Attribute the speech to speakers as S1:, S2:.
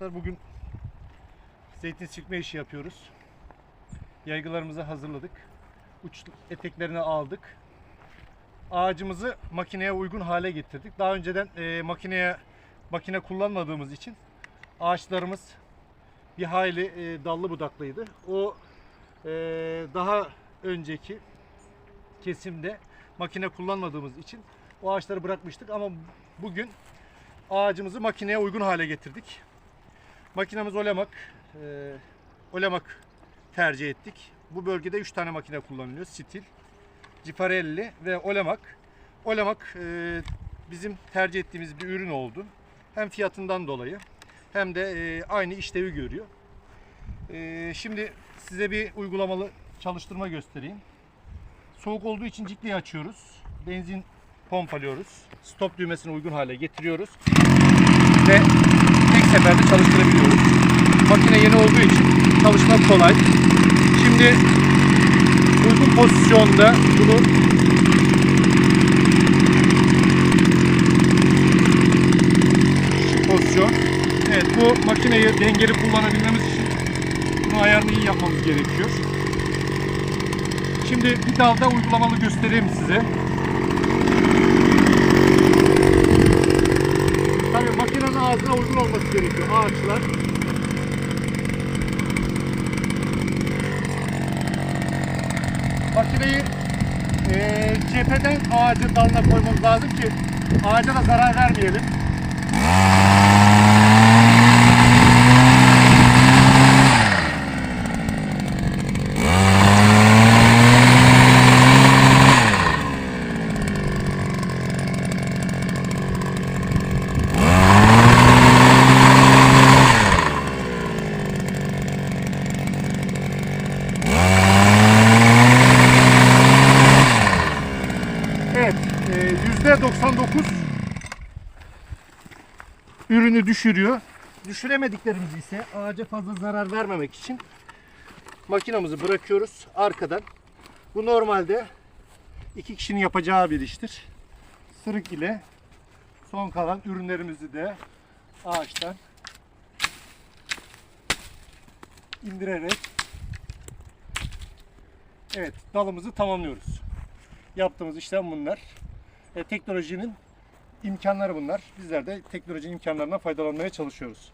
S1: Dostlar bugün zeytin silkme işi yapıyoruz. Yaygılarımızı hazırladık. Uç eteklerini aldık. Ağacımızı makineye uygun hale getirdik. Daha önceden e, makineye makine kullanmadığımız için ağaçlarımız bir hayli e, dallı budaklıydı. O e, daha önceki kesimde makine kullanmadığımız için o ağaçları bırakmıştık ama bugün ağacımızı makineye uygun hale getirdik. Makinamız Olemak. E, Olemak tercih ettik. Bu bölgede 3 tane makine kullanılıyor. Stil, Cifarelli ve Olemak. Olemak e, bizim tercih ettiğimiz bir ürün oldu. Hem fiyatından dolayı hem de e, aynı işlevi görüyor. E, şimdi size bir uygulamalı çalıştırma göstereyim. Soğuk olduğu için cikliyi açıyoruz. Benzin pompalıyoruz. Stop düğmesine uygun hale getiriyoruz. Ve tek seferde çalıştırabiliyoruz. Makine yeni olduğu için çalışmak kolay. Şimdi uygun pozisyonda bunu pozisyon. Evet bu makineyi dengeli kullanabilmemiz için bunu ayarını iyi yapmamız gerekiyor. Şimdi bir dalda uygulamalı göstereyim size. Ağzına uygun olması gerekiyor ağaçlar. Makineyi eee cepheden ağacın dalına koymamız lazım ki ağaca da zarar vermeyelim. Evet, e, %99 ürünü düşürüyor. Düşüremediklerimiz ise ağaca fazla zarar vermemek için makinamızı bırakıyoruz arkadan. Bu normalde iki kişinin yapacağı bir iştir. Sırık ile son kalan ürünlerimizi de ağaçtan indirerek evet dalımızı tamamlıyoruz. Yaptığımız işlem bunlar. E, teknolojinin imkanları bunlar. Bizler de teknolojinin imkanlarından faydalanmaya çalışıyoruz.